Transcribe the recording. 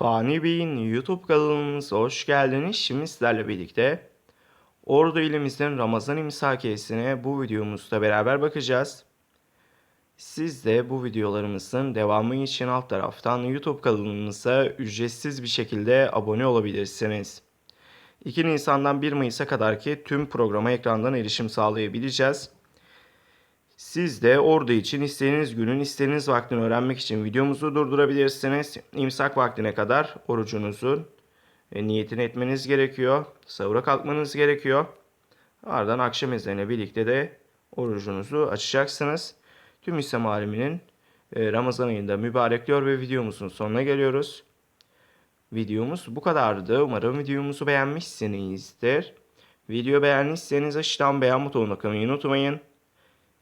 Fani Bey'in YouTube kanalımıza hoş geldiniz. Şimdi sizlerle birlikte Ordu ilimizin Ramazan imsakiyesine bu videomuzda beraber bakacağız. Siz de bu videolarımızın devamı için alt taraftan YouTube kanalımıza ücretsiz bir şekilde abone olabilirsiniz. 2 Nisan'dan 1 Mayıs'a kadar ki tüm programa ekrandan erişim sağlayabileceğiz. Siz de orada için istediğiniz günün istediğiniz vaktini öğrenmek için videomuzu durdurabilirsiniz. İmsak vaktine kadar orucunuzun e, niyetini etmeniz gerekiyor. Sahura kalkmanız gerekiyor. Ardından akşam ezanıyla birlikte de orucunuzu açacaksınız. Tüm İslam aleminin e, Ramazan ayında mübarek diyor ve videomuzun sonuna geliyoruz. Videomuz bu kadardı. Umarım videomuzu beğenmişsinizdir. Video beğendiyseniz aşağıdan beğen butonuna kılmayı unutmayın.